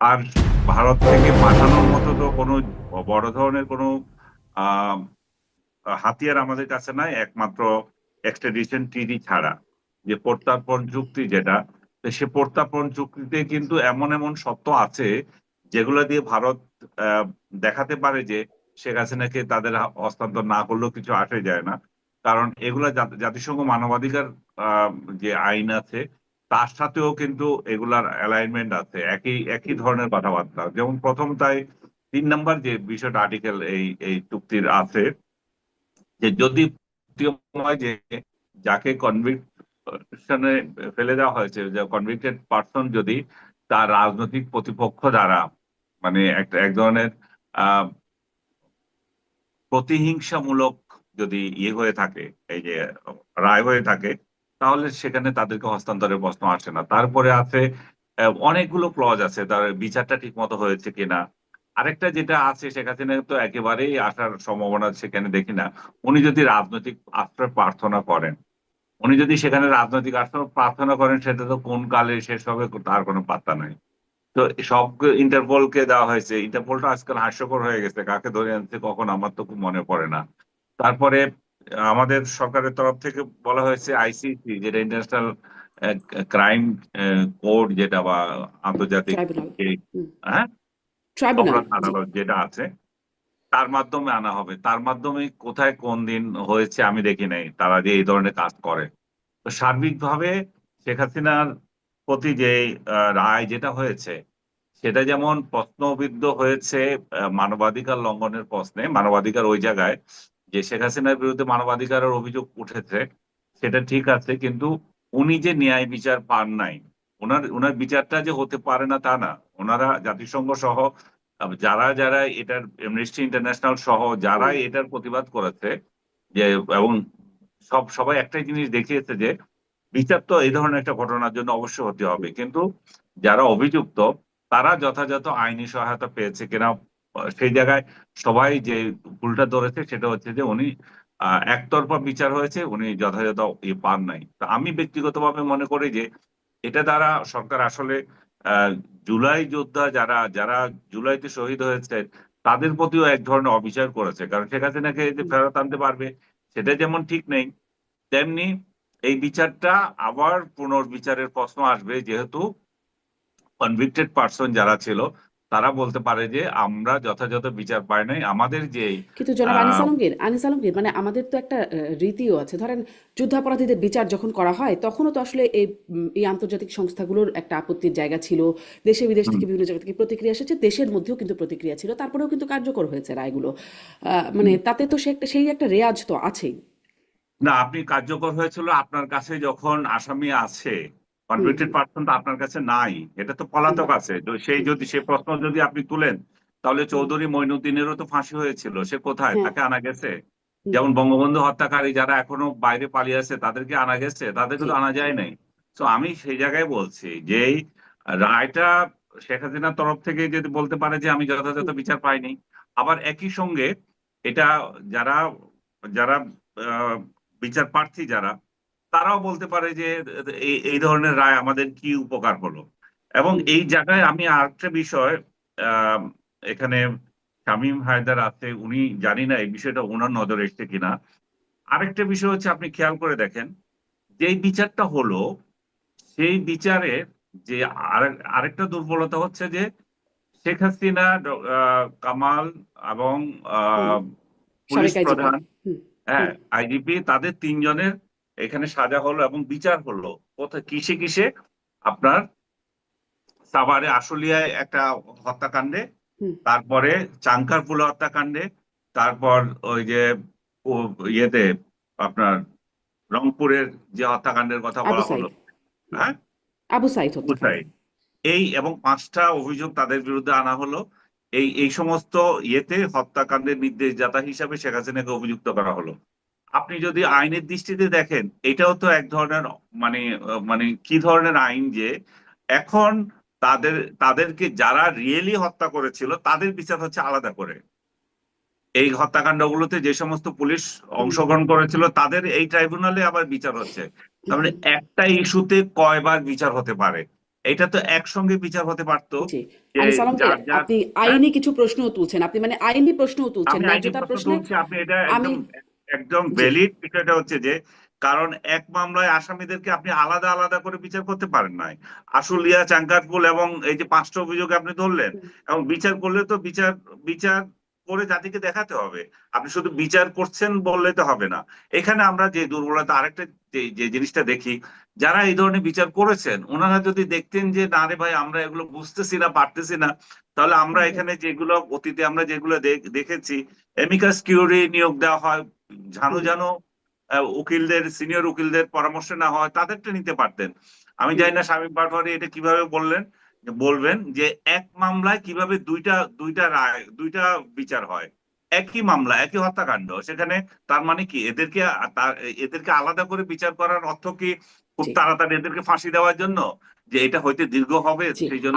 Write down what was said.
আর ভারত থেকে পাঠানোর মতো তো কোনো বড় ধরনের কোনো হাতিয়ার আমাদের কাছে নাই, একমাত্র এক্সট্রাডিশন ট্রিটি ছাড়া। যে প্রত্যার্পণ চুক্তি যেটা সে প্রত্যার্পণ চুক্তিতে কিন্তু এমন এমন সত্য আছে যেগুলো দিয়ে ভারত দেখাতে পারে যে শেখ হাসিনাকে তাদের হস্তান্তর না করলেও কিছু আসে যায় না। কারণ এগুলা জাতিসংঘ মানবাধিকার যে আইন আছে তার সাথেও কিন্তু এগুলার অ্যালাইনমেন্ট আছে, একই একই ধরনের কথাবার্তা। যেমন প্রথম তাই তিন নাম্বার যে বিষয়টা আর্টিকেল এই এই চুক্তির আছে, যে যদি যে যাকে কনভিকশনে ফেলে দেওয়া হয়েছে, যে কনভিক্টেড পার্সন যদি তার রাজনৈতিক প্রতিপক্ষ দ্বারা মানে একটা, এক ধরনের প্রতিহিংসামূলক যদি ইয়ে হয়ে থাকে, এই যে রায় হয়ে থাকে তাহলে সেখানে তাদেরকে হস্তান্তরের প্রশ্ন আসে না। তারপরে আছে অনেকগুলো ক্লজ আছে, তার বিচারটা ঠিক মতো হয়েছে কিনা। আরেকটা যেটা আছে সেখানে তো একেবারেই আসার সম্ভাবনা সেখানে দেখি না। উনি যদি রাজনৈতিক আশ্রয় প্রার্থনা করেন, উনি যদি সেখানে রাজনৈতিক আশ্রয় প্রার্থনা করেন, সেটা তো কোন কালে শেষ হবে তার কোনো পাত্তা নাই। তো সব ইন্টারপোলকে দেওয়া হয়েছে। ইন্টারপোলটা আজকাল হাস্যকর হয়ে গেছে। কাকে ধরে আনছে কখন আমার তো খুব মনে পড়ে না। তারপরে আমাদের সরকারের তরফ থেকে বলা হয়েছে আইসিসি যেটা ইন্টারন্যাশনাল ক্রাইম কোড যেটা বা আন্তর্জাতিক। হ্যাঁ? আদালত যেটা আছে তার মাধ্যমে আনা হবে। তার মাধ্যমে কোথায় কোন দিন হয়েছে আমি দেখি নাই। তারা যে এই ধরনের কাজ করে। তো সার্বিকভাবে শেখ হাসিনার প্রতি যে রায় যেটা হয়েছে সেটা যেমন প্রশ্নবিদ্ধ হয়েছে মানবাধিকার লঙ্ঘনের প্রশ্নে মানবাধিকার ওই জায়গায় যে শেখ হাসিনার বিরুদ্ধে মানবাধিকারের অভিযোগ উঠেছে সেটা ঠিক আছে কিন্তু উনি যে ন্যায় বিচার পান নাই ওনার ওনার বিচারটা যে হতে পারে না তা না। ওনারা জাতিসংঘ সহ যারা যারা এটার এমনেস্টি ইন্টারন্যাশনাল সহ যারাই এটার প্রতিবাদ করেছে যে এবং সব সবাই একটাই জিনিস দেখিয়েছে যে বিচার তো এই ধরনের একটা ঘটনার জন্য অবশ্যই হতে হবে। কিন্তু যারা অভিযুক্ত তারা যথাযথ আইনি সহায়তা পেয়েছে কিনা সেই জায়গায় সবাই যে ভুলটা ধরেছে সেটা হচ্ছে যে উনি একতরফা বিচার হয়েছে উনি যথাযথ ই পান নাই। তো আমি ব্যক্তিগতভাবে মনে করি যে এটা দ্বারা সরকার আসলে জুলাই যোদ্ধা যারা যারা জুলাইতে শহীদ হয়েছে তাদের প্রতিও এক ধরনের অবিচার করেছে। কারণ শেখ হাসিনাকে যে ফেরত আনতে পারবে সেটা যেমন ঠিক নেই তেমনি এই বিচারটা আবার পুনর্বিচারের প্রশ্ন আসবে যেহেতু কনভিক্টেড পার্সন যারা ছিল তারা বলতে পারে যে আমরা যথাযথ বিচার পাই নাই। আমাদের যে কিন্তু জনাব আনিস আলমগীর আনিস আলমগীর মানে আমাদের তো একটা রীতিও আছে। ধরেন যুদ্ধাপরাধীদের বিচার যখন করা হয় তখনও তো আসলে এই এই আন্তর্জাতিক সংস্থাগুলোর একটা আপত্তির জায়গা ছিল। দেশে বিদেশ থেকে বিভিন্ন জায়গা থেকে প্রতিক্রিয়া এসেছে। দেশের মধ্যেও কিন্তু প্রতিক্রিয়া ছিল। তারপরেও কিন্তু কার্যকর হয়েছে রায়গুলো। আহ, মানে তাতে তো সে একটা- সেই একটা রেয়াজ তো আছেই। না আপনি কার্যকর হয়েছিল। আপনার কাছে যখন আসামি আছে কনভিক্টেড পার্সন তো আপনার কাছে নাই। এটা তো পলাতক আছে। তো সেই যদি সে প্রশ্ন যদি আপনি তুলেন তাহলে চৌধুরী মইনুদ্দিনেরও তো ফাঁসি হয়েছিল। সে কোথায়? হ্যাঁ। তাকে আনা গেছে? যেমন বঙ্গবন্ধু হত্যাকারী যারা এখনও বাইরে পালিয়ে আছে তাদেরকে আনা গেছে? তাদেরকে তো আনা যায় নাই। তো আমি সেই জায়গায় বলছি যে রায়টা শেখ হাসিনার তরফ থেকে যদি বলতে পারে যে আমি যথাযথ বিচার পাইনি। আবার একই সঙ্গে এটা যারা যারা আহ, বিচার প্রার্থী যারা তারাও বলতে পারে যে এই ধরনের রায় আমাদের কি উপকার হলো? এবং এই জায়গায় আমি আরেকটা বিষয় এখানে শামীম হায়দার আছে উনি জানি না এই বিষয়টা ওনার নজরে এসছে কিনা। আরেকটা বিষয় হচ্ছে আপনি খেয়াল করে দেখেন যেই বিচারটা হলো সেই বিচারে যে আরেক- আরেকটা দুর্বলতা হচ্ছে যে শেখ হাসিনা কামাল এবং আহ, পুলিশ প্রধান হ্যাঁ আইজিপি তাদের তিনজনের এখানে সাজা হলো এবং বিচার হলো। কোথায় কিসে কিসে? আপনার সাভারে আশুলিয়ায় একটা হত্যাকাণ্ডে। তারপরে চাঙ্কারপুলে হত্যাকাণ্ডে তারপর ওই যে ইয়েতে আপনার রংপুরের যে হত্যাকাণ্ডের কথা বলা হলো। হ্যাঁ? আবু সাইদ। এই এবং পাঁচটা অভিযোগ তাদের বিরুদ্ধে আনা হলো। এই এই সমস্ত ইয়েতে হত্যাকাণ্ডের নির্দেশদাতা হিসাবে শেখ হাসিনাকে অভিযুক্ত করা হলো। আপনি যদি আইনের দৃষ্টিতে দেখেন এটাও তো এক ধরনের মানে মানে কি ধরনের আইন যে এখন তাদের তাদেরকে যারা রিয়েলি হত্যা করেছিল তাদের বিচার হচ্ছে আলাদা করে। এই হত্যাকাণ্ডগুলোতে যে সমস্ত পুলিশ অংশগ্রহণ করেছিল তাদের এই ট্রাইব্যুনালে আবার বিচার হচ্ছে। তার মানে একটা ইস্যুতে কয়বার বিচার হতে পারে? এটা তো একসঙ্গে বিচার হতে পারতো। আপনি আইনি কিছু প্রশ্ন তুলছেন। আপনি মানে আইনি প্রশ্ন তুলছেন আমি প্রশ্ন প্রশ্নে আপনি এটা একদম ভ্যালিড বিষয়টা হচ্ছে যে কারণ এক মামলায় আসামিদেরকে আপনি আলাদা আলাদা করে বিচার করতে পারেন নাই। আশুলিয়া চাঙ্কারপুল এবং এই যে পাঁচটা অভিযোগ আপনি ধরলেন এবং বিচার করলে তো বিচার বিচার করে জাতিকে দেখাতে হবে। আপনি শুধু বিচার করছেন বললে তো হবে না। এখানে আমরা যে দুর্বলতা আরেকটা যে জিনিসটা দেখি যারা এই ধরনের বিচার করেছেন ওনারা যদি দেখতেন যে না রে ভাই আমরা এগুলো বুঝতেছি না পারতেছি না তাহলে আমরা এখানে যেগুলো অতীতে আমরা যেগুলো দেখ- দেখেছি এমিকাস কিউরি নিয়োগ দেওয়া হয় ঝানু ঝানু উকিলদের সিনিয়র উকিলদের পরামর্শ না হয় তাদেরটা নিতে পারতেন। আমি জানি না শামীম পাটোয়ারি এটা কীভাবে বললেন বলবেন যে এক মামলায় কীভাবে দুইটা দুইটা রায় দুইটা বিচার হয়। একই মামলা একই হত্যাকাণ্ড সেখানে তার মানে কি এদেরকে তার এদেরকে আলাদা করে বিচার করার অর্থ কি খুব তাড়াতাড়ি এদেরকে ফাঁসি দেওয়ার জন্য? যে এটা হইতে দীর্ঘ হবে সেই জন্য